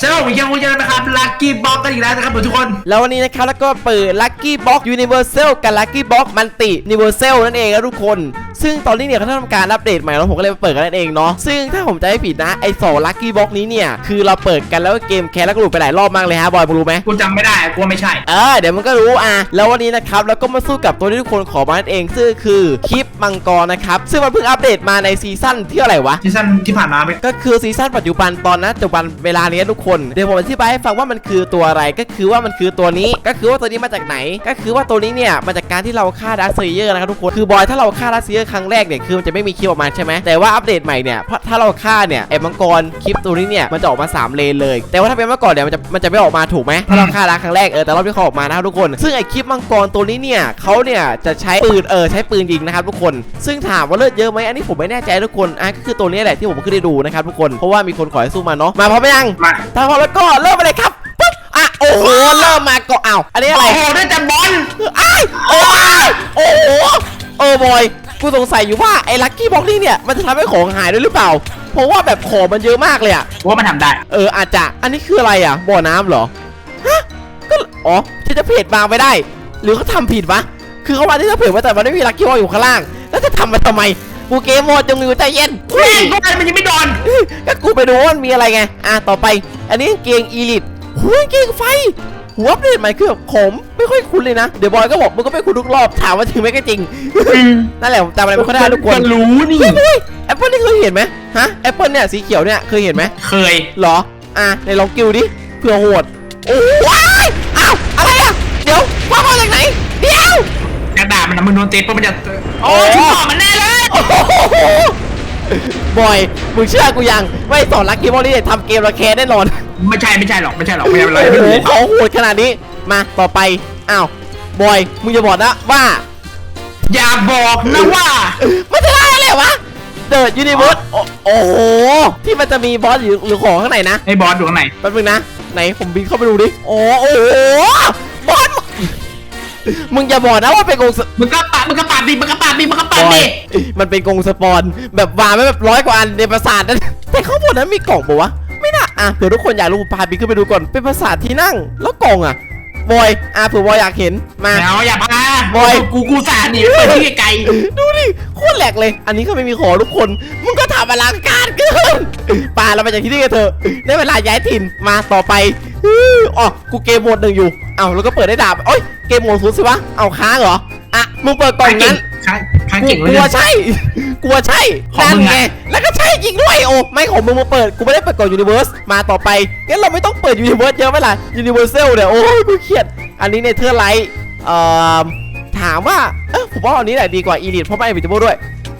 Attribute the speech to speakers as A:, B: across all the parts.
A: สวัสดีครับคุณผู้ชมนะครับลัคกี้บ็อกกันอีกแล้วนะครับทุกคน
B: แล้ววันนี้นะครับแล้วก็เปิด Lucky Box Universal กับ Lucky Box Multi Universal นั่นเองนะทุกคน ซึ่งตอนนี้เนี่ยเขาทำการอัปเดตใหม่แล้วผมก็เลยมาเปิดกันนั่นเองเนาะซึ่งถ้าผมจะไม่ผิดนะไอ้สอง Lucky Box นี้เนี่ยคือเราเปิดกันแล้วเกมแคสแล้วก็หลุดไปหลายรอบมากเลยฮะบอยมึงรู้ไหม
A: กูจำไม่ได้กูว่าไม่ใช่
B: เออเดี๋ยวมันก็รู้อะแล้ววันนี้นะครับแล้วก็มาสู้กับตัวที่ทุกคนขอมานั่นเองซึ่งคือคลิปมังกรนะครับซึ่งมันเพิ่งอัปเดตมาในซีซั่นที่เท่าไหร่วะ
A: ซีซั่นที่ผ่านมาไป
B: ก็คือซีซั่นปัจจุบันตอนนะปัจจุบันเวลานี้ทุกคนเดี๋ยวผมอธิบายให้ฟังว่ามันคือตัวอะไรก็คือว่ามันคือตัวนี้ก็คือว่าตัวนี้มาจากไหน ก็คือว่าตัวนี้เนี่ยมาจากการที่เราฆ่าดักเซเยอร์นะครับทุกคนคือบอยถ้าเราฆ่าดักเซเยอร์ครั้งแรกเนี่ยคือมันจะไม่มีคลิปออกมาใช่ไหมแต่ว่าอัปเดตใหม่เนี่ยเพราะถ้าเราฆ่าเนี่ยไอ้มังกรคลิปตัวนี้เนี่ยมันจะออกมาสามเลนเลย แต่ว่าถ้าเป็นเมื่อก่อนเนี่ยมันจะมันจะไม่ออกมาถูกไหมถ้าเราฆ่าดักครั้งแรกเออแต่รอบที่เขาออกมานะครับทุกคน ซึ่งไอ้คลิปมังกรตัวนี้เนี่ยเขาเนี่ยจะใช้ปืนเออใช้ปืนยิงนะครับทุกคน ซึ่งถามว่าเลือดเยอะไหมอันนี้ผมไม่แน่ใจทุกคนอะก็คือตัวนี้แหละที่ผมขึ้นได้ดูนะครับทุกคนเพราะว่ามีคนขอให้สู้มาเนาะมาพร้อมไหมยัง
A: มา
B: ถ้าพร้อมแล้วก็เริ่มไปเลยครับปึ๊บอะโอ้โหเริ่มมาก็อ้าวอันนี้อะไร
A: โอ้โหได้แต่บอล
B: อ้ายโอ้ยโอ้โหเออบอยกูสงสัยอยู่ว่าไอ้ลัคกี้บ็อกนี่เนี่ยมันจะทำให้ของหายด้วยหรือเปล่า เพราะว่าแบบของมันเยอะมากเลยอะ
A: กูว่ามันทำได้
B: เอออาจจะอันนี้คืออะไรอะบ่อน้ำเหรอฮะก็อ๋อที่จะเพจวางไม่ได้ หรือเขาทำผิดวะคือเขาวางที่จะเพจไว้แต่มันไม่มีลัคกี้บ็อกอยู่ข้างล่าง แล้วจะทำมาทำไม กูเกมโหมดจงอยู่ใจเย็น
A: แม่งก็มันยังไม่โดน
B: ก็กูไปดูว่ามันมีอะไรไง อะต่อไป อันนี้กางเกงอีลิทหัวกางเกงไฟหัวอัปเดตใหม่คือแบบขมไม่ค่อยคุ้นเลยนะ เดี๋ยวบอยก็บอกมึงก็ไม่คุ้นทุกรอบถามว่าจริงไหมก็จริงนั่นแหละผมจำอะไรไม่ค่อยได้ทุกคน
A: ก็รู้นี่
B: เฮ้ยเฮ้ยแอปเปิลนี่เคยเห็นไหมฮะแอปเปิลเนี่ยสีเขียวเนี่ยเคยเห็นไหม
A: เคย
B: เหรออะในลองกิวดิเผื่อโหดโอ้ว้ายอ้าวอะไรอะเดี๋ยวว่ามาจากไหนเดี๋ยว
A: กระดาษมันนะมึงโดนเตะปุ๊บมันจะโอ้
B: โอ้
A: ชุดต่อมันแน่เลย
B: โอ้โหบอยมึงเชื่อกูยังว่าไอ้สอนลักกี้บอลนี่ทำเกมระแคแน่นอน
A: ไม่ใช่ไม่ใช่หรอกไม่ใช่หรอกไม่ใช่อะไร
B: โอ้
A: ไม่
B: โห
A: รู้
B: เขาโหดขนาดนี้มาต่อไปอ้าวบอยมึงจะบอกนะว่า
A: อย่าบอกนะว่า
B: มันจะได้อะไรวะเดอะยูนิเวิร์สโอ้โหที่มันจะมีบอสหรือหรือของข้างในนะ
A: ไอ้บอสอยู่ข้างใน
B: แป๊บนึงนะไหนผมบินเข้าไปดูดิโอ้โหบอส มึงอย่าบอกนะว่าเป็นกงส
A: มึงก็ปาดมึงก็ปาดดิมึงก็ปาดดิมึงก็
B: บ
A: ปาด
B: อย
A: ดิ
B: มันเป็นกงสปอน แบบวางไว้แบบร้อยกว่าอันในปราสาทนั้น แต่ข้างบนนั้นมีกล่องปะวะ ไม่น่าอะเผื่อทุกคนอยากรู้ผมพาบินขึ้นไปดูก่อน เป็นปราสาทที่นั่ง แล้วกล่องอะ บอย อะเผื่อบอยอยากเห็น มา
A: แล้วอย่าพา
B: บอย
A: กูกูสาดหนีไปที่ไกล
B: ดูดิ โคตรแหลกเลย อันนี้ก็ไม่มีของทุกคน มึงก็ทำอลังการเกินป่าเราไปจากที่นี่กันเถอะ ได้เวลาย้ายถิ่น มาต่อไปอื้ออ๋อกูเกมโหมดหนึ่งอยู่ เอาแล้วก็เปิดได้ดาบโอ้ยเกมโหมดศูนย์สิวะเอาค้างเหรออะมึงเปิดกล่องนั้น
A: ค้างค้าง
B: กู
A: เก่งเลย
B: กลัว
A: เนี่ย
B: ใช่ กลัวใช่
A: ของ
B: นั่
A: มึ
B: น
A: ง
B: ไง
A: อะ
B: แล้วก็ใช่จริงด้วยโอ้ไม่ของมึงมาเปิดกูไม่ได้เปิดกล่องยูนิเวิร์สมาต่อไปงั้นเราไม่ต้องเปิดยูนิเวิร์สเยอะไหมล่ะยูนิเวอร์แซลเนี่ยโอ้ยกูเครียดอันนี้ในเทอร์ไลท์เอ่อถามว่าเออผมว่าอันนี้แหละดีกว่าอีลิทเพราะไม่บิทเบิลด้วย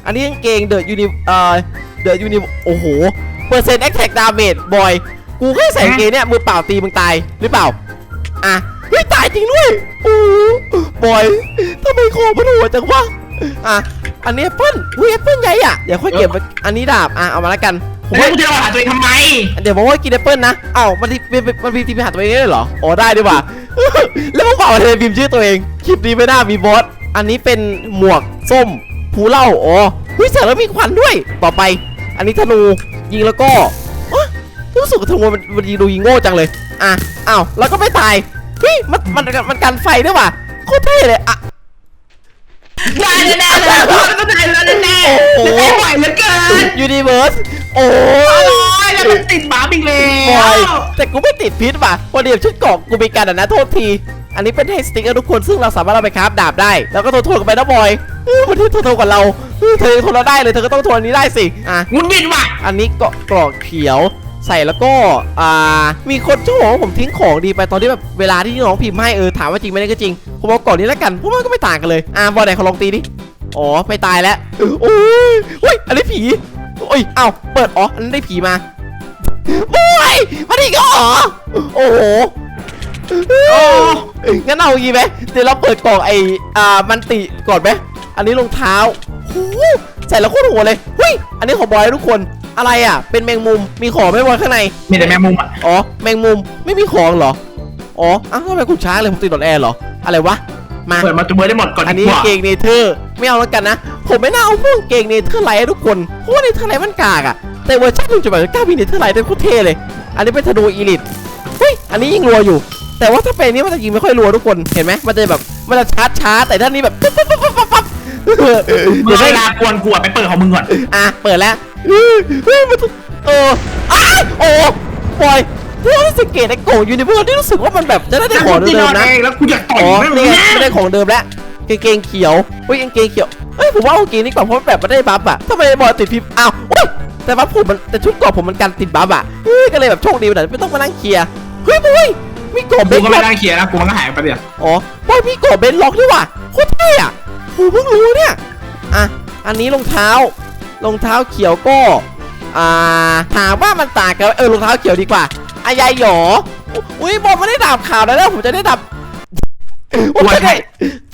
B: อันนี้กางเกงเดอะยูนิเอ่อเดอะยูนิโอ้โหเปอร์เซ็นต์แอคแท็กดาเมจบอยกูแค่ใส่กางเกงเนี่ยมือเปล่าตีมึงตายหรือเปล่าอะ เฮ้ยตายจริงด้วยโอ้บอยทำไมของมันโหัวจังวะอะอันนี้แอปเปิ้ลอุ้ยแอปเปิ้ลใหญ่อะเดี๋ยวค่อยเก็บไว้อันนี้ดาบอะเอามาแล้วกันผม
A: แล้ว
B: ว่า
A: กูจะมาหาตัวเองทำไม
B: เดี๋ยวผมว่ากินแอปเปิ้ลนะเอ้ามันทีมันมันพิมพ์ทีมหาตัวเองได้ด้วยเหรออ๋อได้ดีกว่าแล้วมึงบอกว่าเธอพิมพ์ชื่อตัวเองคลิปนี้ไม่น่ามีบอสอันนี้เป็นหมวกส้มผูเหล่าอ๋อหุ้ยใส่แล้วมีควันด้วยต่อไป อันนี้ธนูยิงแล้วก็อ๊ะรู้สึกว่าธนูมันมันยิงดูยิงโง่จังเลยอะอ้าวแล้วก็ไม่ตาย เฮ้ยมันมันมันกันไฟด้วยว่ะโคตรเท่เลยอะ
A: ได้แน่ๆเลยพ่อต้องได้แล้วแน่ๆ
B: โอ้โห
A: ไม่ไหวเหลือเกิน
B: ยูนิเวิร์สโอ้
A: โอ้
B: ย
A: ยแล้วมันติดหมาอีกแล้
B: บอ
A: วย
B: แต่กูไม่ติดพิษว่ะพอเดียวชุดเกราะกูมีการอะนะโทษที อันนี้เป็นเทสติ๊กทุกคนซึ่งเราสามารถเอาไปคราฟดาบได้ แล้วก็โทษโทษกันไปนะบอยเออมันที่โทษโทษกับเราเออเธอทนเราได้เลยเธอก็ต้องทนอันนี้ได้สิอะ
A: งุนงิดว่ะ
B: อันนี้เกาะเกราะเขียว ใส่แล้วก็อ่ามีคนชอบบอกว่าผมทิ้งของดีไปตอนที่แบบเวลาที่น้องพิมพ์ให้เออถามว่าจริงไหมเนี่ยก็จริงผมเอาก่อนนี้แล้วกันเพราะมันก็ไม่ต่างกันเลยอะบอลไหนเขาลองตีดิอ๋อไม่ตายแล้วโอ้ยเฮ้ยอันนี้ผีโอ้ยเอ้าเปิดอ๋ออันนั้นได้ผีมาโอ้ยมาดิก็อ๋อโอ้โหงั้นเอาอย่างงี้ไหมเดี๋ยวเราเปิดกล่องไอ้อ่ามันติก่อนไหมอันนี้รองเท้าใส่แล้วโคตรหัวเลยเฮ้ยอันนี้ของบอยทุกคน อะไรอะ เป็นแมงมุม มีของไหม่บอยข้างใน
A: มีแต่แมงมุมอะ
B: อ๋อ แมงมุม ไม่มีของเหรอ อ๋อ อ้าวทำไมคุณช้าเลยผมติดดอทแอร์เหรอ อะไรวะ มา
A: เปิดมาตัวเบอร์ได้หมดก่อน
B: อัน
A: ดี
B: นี้
A: กว่า
B: เกงเนเธอร์ ไม่เอาแล้วกันนะ ผมไม่น่าเอาพวกเกงเนเธอร์ไลท์ให้ทุกคนเพราะว่าเนเธอร์ไลท์มันกากอะแต่เวอร์ชันหนึ่งจุดแปดเก้ามีเนเธอร์ไลท์ได้โคตรเท่เลย อันนี้เป็นธนูอีลิทเฮ้ย อันนี้ยิงรัวอยู่ แต่ว่าถ้าเป็นนี้มันจะยิงไม่ค่อยรัวทุกคน เห็นไหมมันจะแบบ มันจะชาร์จช้าแต่ท่านนี้แบบปั๊บปั๊บปั๊บปั๊บปั๊บเออ
A: มึ
B: เดี๋
A: ง
B: ยว
A: เวลากวนกลัวไปเปิดของมึงก่อน
B: อะเปิดแล้วเฮ้ยเฮ้ยมันเอออ้ายโอ้ยปล่อนสังเกตไอ้โกงยูนิเวิร์สที่รู้สึกว่ามันแบบจะได้ของเดิม
A: นะแล้วกูอยากต่อยไม่รู้
B: ไม่ได้ของเดิมแล้วกางเกงเขียวเฮ้ยกางเกงเขียวเอ้ยผมว่าเอากางเกงนี้ก่อนเพราะมันแบบมันได้บัฟอะทำไมบอยติดพิมพ์อ้าวโอ๊ยแต่บัฟผมมันแต่ชุดกราะผมมันกันติดบัฟอะเฮ้ยก็เลยแบบโชคดีหน่อยไม่ต้องมานั่งเคลียร์เฮ้ยบอยมีกรอบเบ
A: กู
B: น
A: ก็
B: ล็
A: ไม่
B: อก
A: ได้เคลียร์นะกูมันก็หายไปเดียว
B: อ๋อบอยมีกรอบเบนล็อกด้วยว่ะโคตรเท่อะ ผมเพิ่งรู้เนี่ยอะอันนี้รองเท้ารองเท้าเขียวก็อ่าถามว่ามันต่างกันเออรองเท้าเขียวดีกว่าอายายหยออุ้ยบอลไม่ได้ดาบขาวแล้วนะผมจะได้ดาบผมจะได้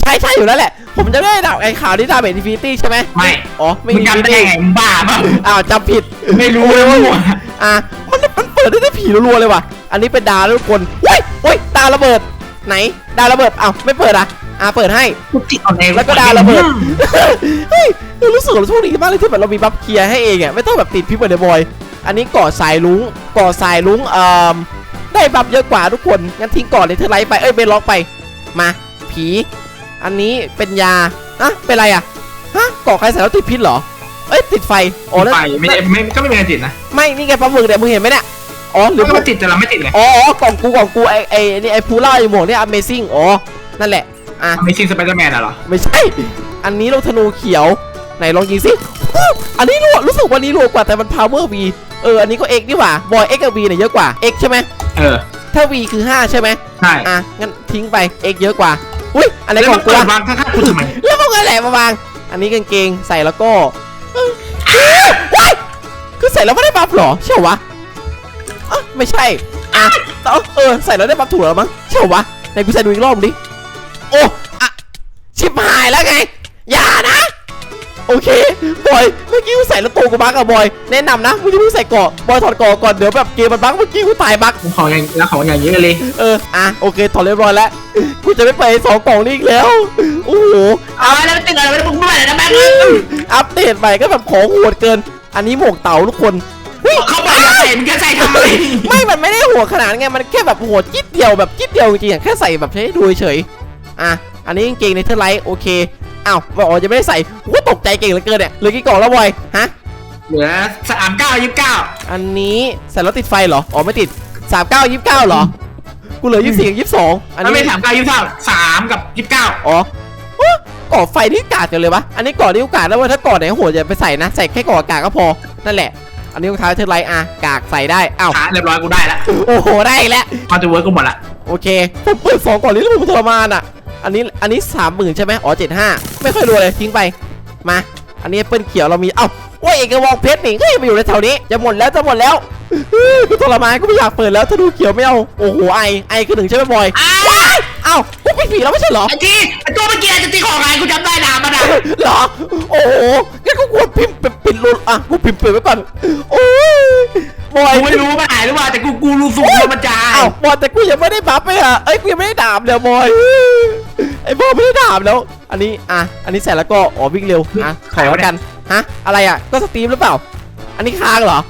B: ใช่ใช่อยู่แล้วแหละ ผมจะได้ดาบไอ้ขาวที่ดาบเอ็นฟินิตี้ใช่ไหม
A: ไม่
B: อ๋อไม่
A: มึง
B: มี
A: จำได้ไงมึงบ้าเปล่า
B: อ้าวจำผิด
A: ไม่รู้เลย
B: โอ้
A: มั่ว
B: อะมันมันเปิดได้ได้ผีรัวๆเลยว่ะอันนี้เป็นดาวแล้วทุกคนเฮ้ยเฮ้ยดาวระเบิดไหนดาวระเบิดอ้าวไม่เปิดอะ อะเปิดให้
A: กูติดเอาเอง
B: แล้วก็ดาวระเบิด เฮ้ยรู้สึกเราโชคดีมากเลยที่แบบเรามีบัฟเคลียร์ให้เองอะไม่ต้องแบบติดพิษเหมือนเดอะบอย อันนี้ก่อสายลุงก่อสายลุงเอ่อได้บัฟเยอะกว่าทุกคน งั้นทิ้งก่อนเลยเธอไลท์ไป เอ้ยเบนล็อกไป มา ผี อันนี้เป็นยาอะเป็นไรอะ ฮะ ก่อใครใส่แล้วติดพิษเหรอ เอ้ยติดไฟ อ๋อแล้ว
A: ไปไม่ได้ไม่ก็ไม่มีอะไรติดนะ
B: ไม่ นี่ไงปลาหมึกเนี่ยมึงเห็นไหมเนี่ย อ๋อหรือ
A: ก็มันติดแต่เราไม่ติดไง
B: อ๋ออ๋อกล่องกูกล่องกูไอไอนี่ไอพูล่าไอหมวกเนี่ย Amazing อ๋อ นั่นแหละ อะ
A: ไม่ชิงสไปเดอร์แมนเหรอ
B: ไม่ใช่ อันนี้ลูกธนูเขียว ไหนลองยิงสิอู้อันนี้รัวรู้สึกวันนี้รัวกว่าแต่มัน power V เออ อันนี้ก็ X นี่หว่าบอย X กับ V เนี่ยเยอะกว่า X ใช่ไหม
A: เออ
B: ถ้า V คือ 5 ใช่ไหม
A: ใช่
B: อะ งั้นทิ้งไป X เยอะกว่า อุ้ย อะไร
A: แล้ว
B: ข
A: มั
B: อนงกู
A: เปิด
B: วะ
A: วางข้างๆกูทำไม
B: แล้วมึงอะไรมาวาง อันนี้กางเกงใส่แล้วก็เออว้ายคือใส่แล้วไม่ได้บัฟเหรอใช่เหรอวะอะไม่ใช่ อะแต่เอาเออ ใส่แล้วได้บัฟถูกแล้วมั้งใช่เหรอวะ ไหนกูใส่ดูอีกรอบดิ โอ้อะชิบหายแล้วไง อย่านะ โอเค บอย เมื่อกี้กูใส่แล้วตัวกูบักอะบอย แนะนำนะมึงจะเพิ่งใส่เกราะบอยถอดเกราะก่อน เดี๋ยวแบบเกมมันบักเมื่อกี้กูตายบัก
A: กูของอย่างแล้วของอย่างเยอะเลย
B: เออ อะ โอเค ถอดเรียบร้อยแล้ว กูจะไม่ไปสองกล่องนี้อีกแล้ว โอ้โห
A: เอาแล้วติดอะไรไม่ได้มึงไม่ได้นะแม่ง
B: อัปเดตใหม่ก็แบบของโหดเกิน อันนี้หมวกเต่าทุกคนเฮ้ย
A: เขาบอกอย่าใส่มึงจะใส่ทำไม
B: ไม่ มันไม่ได้โหดขนาดนั้นไง มันแค่แบบโหดจิ๊ดเดียวแบบจิ๊ดเดียวจริงๆอะแค่ใส่แบบใช้ดูเฉยๆ อะอันนี้กางเกงในเทอร์ไลท์โอเคอ้าวบอกว่าจะไม่ได้ใส่กูตกใจเก่งเหลือเกินเนี่ยเหลือกี่กล่องแล้วบอยฮะ
A: เหลือสามเก้ายี่สิบเก้า
B: อันนี้ใส่แล้วติดไฟเหรออ๋อไม่ติด3 9 29เหรอกูเหลือ24กับ22อัน
A: แล้วไม่
B: นี้
A: สามเก้ายี่สิบเก้าสามกับยี่สิบเก้า
B: อ๋อโอ้ก่อไฟนี่กาดกันเลยวะอันนี้ก่อนี่กูกาดแล้วเว่าถ้าก่อไหนโหดจะไปใส่นะใส่แค่ก่ออากาศก็พอนั่นแหละอันนี้รองเท้าเทอร์ไลท์อะกากใส่ได้อ้าว
A: อะเรียบร้อยกูได้ละ
B: โอ้โหได้อีกแล้ว
A: พอจะเวิร์กกูหมดละ
B: โอเคผมเปิดสองก่อนนี้แล้วผมทรมานอะ อันนี้อันนี้สามหมื่นใช่ไหมอ๋อเจ็ดห้าไม่ค่อยรวยเลยทิ้งไปมา อันนี้เปิ้ลเขียวเรามีเอ้าว่าเอกวองเพชรนี่ก็ยังมาอยู่ในแถวนี้จะหมดแล้วจะหมดแล้วเฮ้ยกูทรมานกูไม่อยากเปิดแล้วถ้าดูเขียวไม่เอาโอ้โหไอไอคือหนึ่งใช่ไหมบอย
A: อ้าว
B: ว้ายเอ้ากูเป็นผีแล้วไม่ใช่เหรอ
A: ไอ้ที่ไอ้ตัวเมื่อกี้จะตีของไงกูจำได้ด่ามันอะ
B: เหรอโอ้โหงั้นกูควรพิมพ์ปิดปิดรูอะกูพิมพ์เปิดไว้ก่อนโอ้ย บอย
A: กูไม่รู้มันหายหรือเปล่าแต่กูกูรู้สูงว่ามันจาย
B: อ้าวบอยแต่กูยังไม่ได้บัฟเลยอะเอ้ยกูยังไม่ได้ดาบเลยบอยไอ้บอยไม่ได้ดาบแล้ว อันนี้อะอันนี้ใส่แล้วก็อ๋อวิ่งเร็วอะขอแล้วกันฮะอะไรอะก็สตรีมหรือเปล่า อันนี้ค้างเหรอ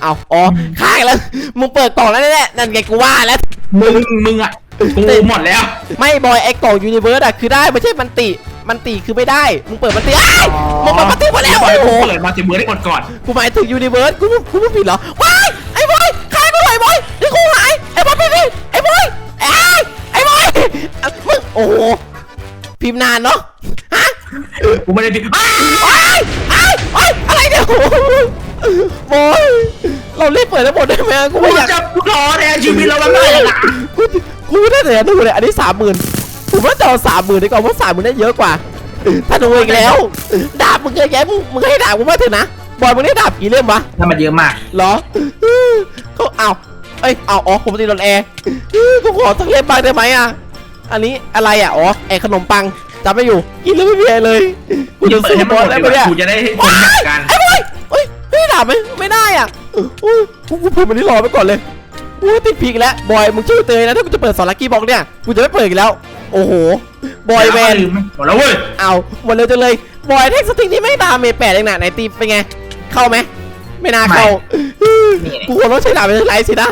B: เอาอ๋อค้างแล้วมึงเปิดกล่องแล้วแน่ๆนั่นไงกูว่าแล้ว
A: มึงมึงอะ กูหมดแล้ว
B: ไม่บอยไอ้กล่องยูนิเวิร์สอะคือได้ไม่ใช่มันติ มันติคือไม่ได้ มึงเปิดมันติอ้ายมึงมามันติหมดแล้ว
A: บอ
B: โอ้
A: ย
B: โห
A: กูเปิดมาสิเบอร์ได้หมดก่อน
B: กูหมายถึงยูนิเวิร์สกูกูไม่ผิดเหรอว้ายไอ้บอยใครไม่ไหวบอยนี่กูหายไอ้บอยพี่พี่ไอ้บอยไอ้ไอ้บอยอะมึงโอ้โหพิมพ์นานเนาะฮะ
A: กูไม่ได้ดิอ้าว
B: ว้ายอ้ายอ้ายอะไรเนี่ยโอ้โหบอยเรารีบเปิดทั้งหมดได้ไหมกู
A: กู
B: ไม่อยาก
A: จะกูท้อเนี่ยชีวิตเรามันไม่ได้ละ
B: กู กูได้แต่ดูเลยอันนี้สามหมื่นผมว่าจะเอาสามหมื่นดีกว่าเพราะสามหมื่นได้เยอะกว่าถ้าดูอีกแล้วดาบมึงเยอะแยะมึงมึงให้ดาบกูมาเถอะนะบอยมึงได้ดาบกี่เล่มวะ
A: นั่นมันเยอะมาก
B: เหรอเขาเอาเอ้ยเอาอ๋อผมตีโดนแอร์กูขอสักเล่มบ้างได้ไหมอะอันนี้อะไรอะอ๋อแอร์ขนมปังจำไม่อยู่กินแล้วไม่มีอะไรเลยกูจะ
A: เปิด
B: สู้
A: ให้
B: บ
A: มัน
B: อ
A: ห
B: ล
A: มด
B: ได้
A: ดี
B: ไหม
A: กว่า
B: เนี่ย
A: กูจะได้คน
B: ว้า
A: จั
B: ย
A: ดการ
B: ไอ้บอยเอ้ยไม่ได้ดาบไหมไม่ได้อะอุ้ยกูกูพิมพ์มันนี่รอไปก่อนเลย กูติดพีกแล้วบอยมึงชื่อเตยนะถ้ากูจะเปิดสอนลักกี้บ็อกเนี่ยกูจะไม่เปิดอีกแล้ว โอ้โหบอยแวน
A: หมดแล้วเว้ย
B: เอาหมดเลยจังเลยบอยเทคสติงที่ไม่ดาเมจแปดเองนะไหนตีเป็นไง เข้าไหมไม่น่าเข้า
C: นี่ไง
B: กูควรต้องใช้ดาบเป็นไรสินะ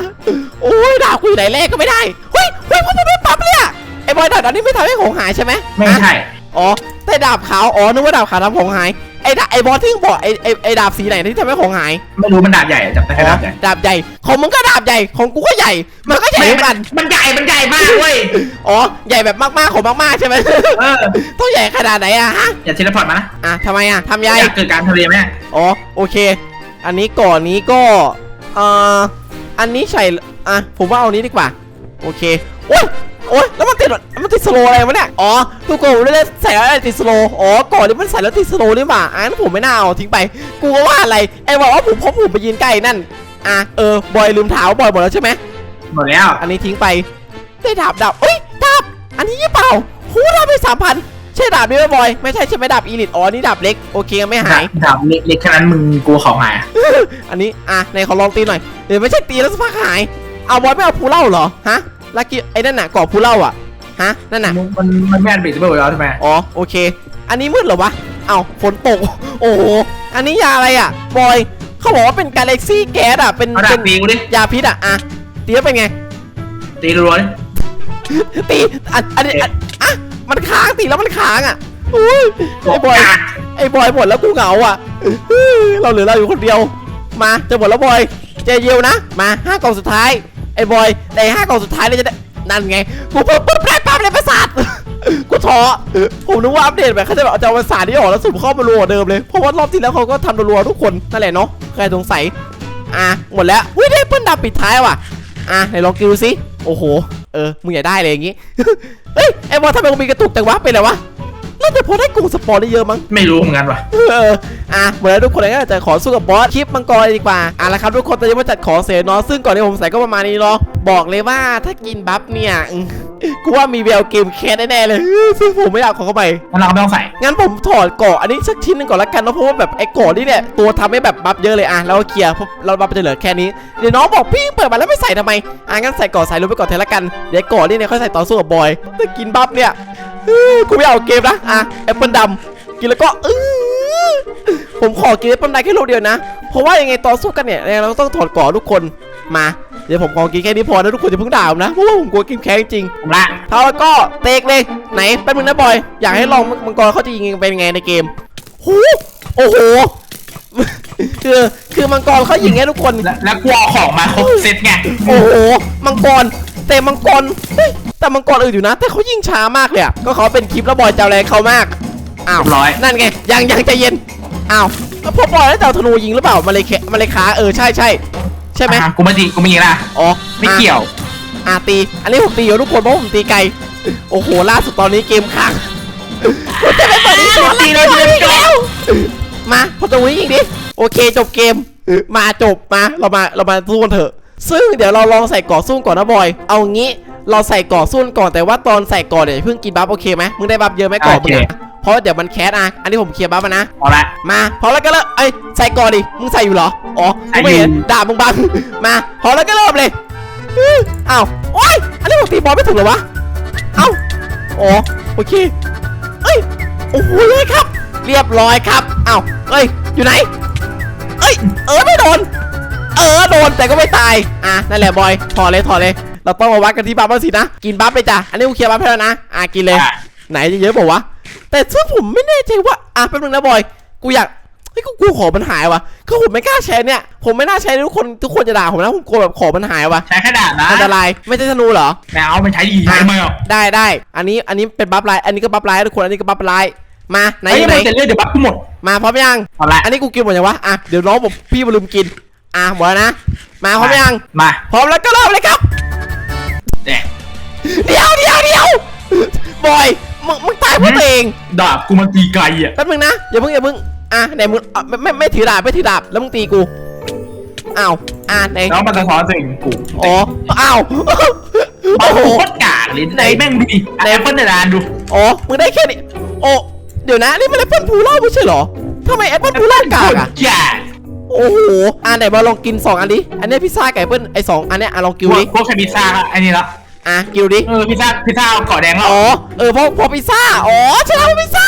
B: โอ้ยดาบกูอยู่ไหนแรกก็ไม่ได้เฮ้ยเฮ้ยมันไม่ปรับเลยอะไอ้บอยดาบอันนี้ไม่ทำให้ของหายใช่ไหม
C: ไม่ใช่
B: อ๋อ แต่ดาบขาวอ๋อนึกว่าดาบขาวทำของหายไอ้ดาไอ้บอสที่มึงบอกไอ้ไอ้ไอ้ดาบสีไหนที่ทำให้ของหาย
C: ไม่รู้มันดาบใหญ่จับได้แค่ดาบใหญ่
B: ดาบใหญ่ของมึงก็ดาบใหญ่ของกูก็ใหญ่ มันก็ใหญ่เหมือนกัน
C: มันใหญ่ มันใหญ่มากเว้ย
B: อ๋อใหญ่แบบมากๆของมากๆใช่ไหม
C: เออ
B: ต้องใหญ่ขนาดไหนอะฮะ
C: อย่าเทเลพอร์ตมานะ
B: อะทำไมอะทำ
C: อ
B: ใหญ่
C: ยากเกิดการทะเลไหม
B: อ๋อโอเค อันนี้ก่อนนี้ก็เอ่ออันนี้ใส่อะผมว่าเอานี้ดีกว่า โอเค โอ้ยโอ้ยแล้วมันติดมันติดสโลว์อะไรวะเนี่ย อ๋อทุกคนไม่ได้ใส่อะไรติดสโลว์อ๋อ ก่อนนี้มันใส่แล้วติดสโลว์นี่หว่าอะงั้นผมไม่น่าเอาทิ้งไป กูก็ว่าอะไร ไอ้บอกว่าผมเพราะผมไปยืนใกล้นั่น อะ เออ บอยลืมเท้าบอยหมดแล้วใช่ไหม
C: หมดแล้ว
B: อันนี้ทิ้งไป ได้ดาบดาบเอ้ย ดาบ อันนี้ยี่เปล่าหูดาบไปสามพันใช่ดาบนี้ไหมบอย ไม่ใช่ใช่ไหมดาบอีลิทอ๋อ นี่ดาบเล็ก โอเคไม่หาย
C: ดาบเล็กๆแค่นั้นมึงกลัวของหายอะ
B: อันนี้ อะในขอลองตีหน่อย เดี๋ยวไม่ใช่ตีแล้วสักพักหาย เอาบอลไม่เอาผู้เล่าเหรอ ฮะ ลักกี้ไอ้นั่นน่ะกรอบผู้เล่าอะฮะนั่นน่ะ
C: มันมันมันไม่อันเบรกเบิลแล้วใช่ไหม
B: อ๋อโอเค อันนี้มืดเหรอวะเอาฝนตก โอ้โหอันนี้ยาอะไรอะบอยเขาบอกว่าเป็นกาแล็กซี่แก๊สอะเป็น
C: เอาดา
B: เป็
C: บ
B: น
C: ตีกูดิ
B: ยาพิษอะอะตีแล้วเป็นไง
C: ตีรัวๆดิ
B: ตีอันอันนี้อันอะมันค้างตีแล้วมันค้างอะอุ้ยไอ้บอยไอ้บอยหมดแล้วกูเหงาอะเราเหลือเราอยู่คนเดียว มาจะหมดแล้วบอยเจเยวนะมาห้ากล่องสุดท้าย ไอ้บอยในห้ากล่องสุดท้ายเลยจะได้นั่นไงกูเพิ่มปุ๊บได้ปั๊บเลยประสาทกูท้อผมนึกว่าอัปเดตแบบเขาจะแบบเอาจะเอาประสาทที่ออกแล้วสุ่มเข้ามารัวเดิมเลยเพราะว่ารอบที่แล้วเขาก็ทำรัวทุกคนนั่นแหละเนาะใครสงสัยอะหมดแล้วอุ้ยได้เปิ้ลดับปิดท้ายว่ะอะไหนลองกินดูสิโอ้โหเออมึงอย่าได้เลยอย่างงี้เฮ้ยไอ้บอลทำไมมึงมีกระตุกจังวะเป็นไรวะ น่าจะเพราะได้กลุ่มสปอร์ตได้เยอะมั้ง
C: ไม่รู้เหมือนกันว่ะ
B: เออ อะเหมือนทุกคนเลยก็จะขอสู้กับบอสคลิปมังกรเลยดีกว่า อะแล้วครับทุกคนตอนนี้มาจัดของเสียเนาะ ซึ่งก่อนที่ผมใส่ก็ประมาณนี้เนาะ บอกเลยว่าถ้ากินบัฟเนี่ยอืมกูว่ามีแววเกมแคสแน่ๆเลยซึ่งผมไม่อยากขอเข้าไป
C: งั้นเราก็ไม่ต้องใส่
B: งั้นผมถอดเกาะอันนี้สักชิ้นหนึงก่อนละกันเนาะเพราะว่าแบบไอ้เกาะนี่เนี่ยตัวทำให้แบบบัฟเยอะเลยอะแล้วก็เคลียร์เพราะเราบัฟจะเหลือแค่นี้เดี๋ยวน้องบอกพี่เปิดมาแล้วไม่ใส่ทำไมอะงั้นใส่เกาะใส่ลงไปก่อนเทละกันเดี๋ยวเกาะนี่เนี่ยค่อยใส่ต่อสู้กับบอยแต่กินบัฟเนี่ยเออ กูไม่เอาเกมนะอะแอปเปิลดำกินแล้วก็เออผมขอกินแอปเปิลดำแค่ลูกเดียวนะ เพราะว่ายังไงต่อสู้กันเนี่ยเราต้องถอดเกาะทุกคนมาเดี๋ยวผมขอกินแค่นี้พอนะทุกคนจะเพิ่งด่าผมนะเพราะว่าผมกลัวกินแค้จริง
C: ผมละ
B: เท่าแล้วก็เตกเลยไหนแป๊บนึงนะบอย อยากให้ลองมังกรเขาจะยิงเป็นไงในเกมหูโอ้โหคือคือมังกรเขายิงให้ทุกคน
C: แล้วแล้วกูเอาของมาครบเซตไง
B: โอ้โหมังกรแต่มังกรเฮ้ย แต่มังกรอื่นอยู่นะ แต่เขายิงช้ามากเลยอะก็เขาเป็นคลิปแล้วบอยจะเอาแรงเขามากอ้าว
C: เรียบร้อย
B: นั่นไงยังยังใจเย็นอ้าวแล้วพอบอยแล้วจะเอาธนูยิงหรือเปล่ามาเลยแค่มาเลยขาเออใช่ใช่ใช่ไหม
C: อะกูไม่ตีกูไม่ยิงละ
B: อ๋อ
C: ไม่เกี่ยว
B: อะตี อันนี้ผมตีอยู่ทุกคนเพราะผมตีไกลโอ้โหล่าสุดตอนนี้เกมค้างผมจะไม่เปิดอีกแล้ว
C: ตีเลยตีเลย
B: แล้วมาพอตรงนี้อีกดิโอเคจบเกมมาจบมาเรามาเรามาสู้กันเถอะซึ่งเดี๋ยวเราลองใส่ก่อสู้ก่อนนะบอย เอางี้ เราใส่ก่อสู้ก่อนแต่ว่าตอนใส่ก่อนเนี่ยอย่าเพิ่งกินบัฟโอเคไหมมึงได้บัฟเยอะไหมก่อนมึงอะเพราะเดี๋ยวมันแคสอะอันนี้ผมเคลียร์บัฟมานะ
C: เอาละ
B: มาพอแล้วก็เริ่มเอ้ยใส่ก่อนดิมึงใส่อยู่เหรออ๋อกูไม่เห็น
C: ใส่อยู่
B: ด่ามึงบังมาพอแล้วก็เริ่มเลยอื้ออ้าวโอ้ยอันนี้ผมตีบอลไม่ถูกเหรอวะเอ้าอ๋อโอเคเอ้ยโอ้โหเลยครับ เรียบร้อยครับเอ้าเอ้ยอยู่ไหนเอ้ยเออไม่โดนเออโดนแต่ก็ไม่ตายอะนั่นแหละบอยถอดเลยถอดเลย เราต้องมาวัดกันที่บัฟบ้างสินะ กินบัฟไปจ้ะ อันนี้กูเคลียร์บัฟให้แล้วนะ อะกินเลย
C: อะ
B: ไหนจะเยอะบอกวะ แต่ซึ่งผมไม่แน่ใจว่า อะแป๊บนึงนะบอย กูอยากเฮ้ยกูกูขอมันหายวะคือผมไม่กล้าแชร์เนี่ย ผมไม่น่าแชร์ทุกคน ทุกคนจะด่าผมนะ ผมกลัวแบบขอมันหายวะ
C: ใช้แค่ดาบนะ
B: อันตราย ไม่ใช่ธนูเหรอ
C: แมวมันใช้ดีใช้ไหมอะ
B: ได้ได้ อันนี้ อันนี้เป็นบัฟไลน์อันนี้ก็บัฟไลน์ทุกคน อันนี้ก็บัฟไลน์มา ไหน
C: ไอ้
B: อยู่ไหน
C: มันจะเลือดเดี๋ยวบัฟกูหมด
B: มาพร้อมยัง
C: เอาละ
B: อันนี้กูกินหมดยังวะ อะ เดี๋ยวน้องบอกพี่มาลืมกิน อะหมดแล้วนะ มาพร้อมยัง
C: มา
B: พร้อมแล้วก็เริ่มเลยครับ
C: แดก
B: เดี๋ยวเดี๋ยวเดี๋ยวบอยมึงมึงตายเพราะตัวเอง
C: ดาบกูมันตีไกลอะ
B: แป๊บนึงนะอย่าเพิ่งอย่าเพิ่งอะไหนมึงอะไม่ไม่ไม่ถือดาบไม่ถือดาบแล้วมึงตีกูอ้าวอะไหน
C: แล้วมันสะท้อนสิ่งกู
B: อ๋ออ้าว
C: โอ้
B: โอ้
C: โห
B: โห
C: โคตรกากเลย
B: ไหน
C: ไหนแม่งดูดิแอปเปิลในร้านดู
B: อ๋อมึงได้แค่นี้โอ้เดี๋ยวนะนี่มันแอปเปิลพูล่าไม่ใช่เหรอทำไมแอปเปิลพูล่ากากอะ
C: แก่
B: โอ้โหอะไหนมาลองกินสองอันดิอันนี้พิซซ่าไก่เปิ้ลไอสองอันเนี้ยอะลองกิน
C: พว
B: ดิ
C: กพวกแค่พิซซ่าละอันนี้ละ
B: อะกินดิ
C: เออพิซซ่าพิซซ่าเกาะแดงแล้ว
B: อ๋อ เออเพราะเพราะพิซซ่า อ๋อใช่แล้วพิซซ่า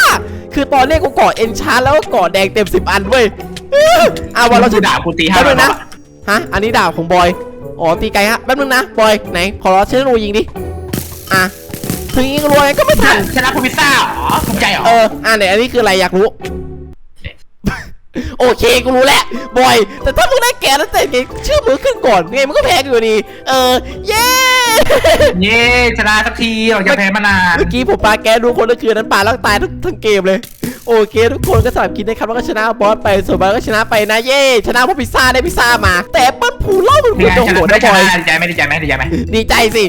B: คือตอนแรกกูก่อเอนชาร์แล้วก็ก่อแดงเต็มสิบอันเว้ยอะบอยเรา
A: ดูด่ากูตีห้า
B: แป๊บนึงนะ ฮะ อันนี้ดาบของบอย อ๋อ ตีไกลฮะ แป๊บนึงนะ บอย ไหน ขอเราเชื่อรูยิงดิ อะ ถึงยิงรวยก็ไม่ทัน
A: ชนะพวกพิซซ่าเหรอภูมิใจเหรอ
B: เออ อะไหนอันนี้คืออะไรอยากรู้ โอเคกูรู้แหละบอย แต่ถ้ามึงได้แกแล้วแต่ไงชื่อมึงขึ้นก่อนไงมึงก็แพ้กูอยู่ดีเออเย้
A: เย้ชนะสักทีเราจะแพ้มานาน
B: เมื่อกี้ผมปาแกดูคนก็คือนั้นปาแล้วตายทั้งทั้งเกมเลย โอเคทุกคนก็สำหรับกินนะครับแล้วก็ชนะบอสไปส่วนบอสก็ชนะไปนะเย้ชนะเพราะพิซซ่าได้พิซซ่ามา แต่เปิ้ลผูเล่ามัน
A: นี่
B: ควร
A: ไง
B: จะ
A: ช
B: โห
A: นะ
B: ด
A: ไม่
B: นะ
A: ช
B: บอย
A: นะดีใจไหมดีใจไหมดีใจไหม
B: ดีใจสิ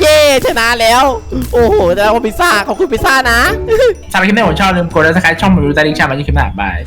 B: เย้ชนะแล้ว โอ้โหชนะเพราะพิซซ่าขอบคุณพิซซ่านะ
A: สำหรับคลิปนี้ผมชอบลืมกดแล้วสไครต์ช่องมือตาลิงชามาที่คลิปหน้าบาย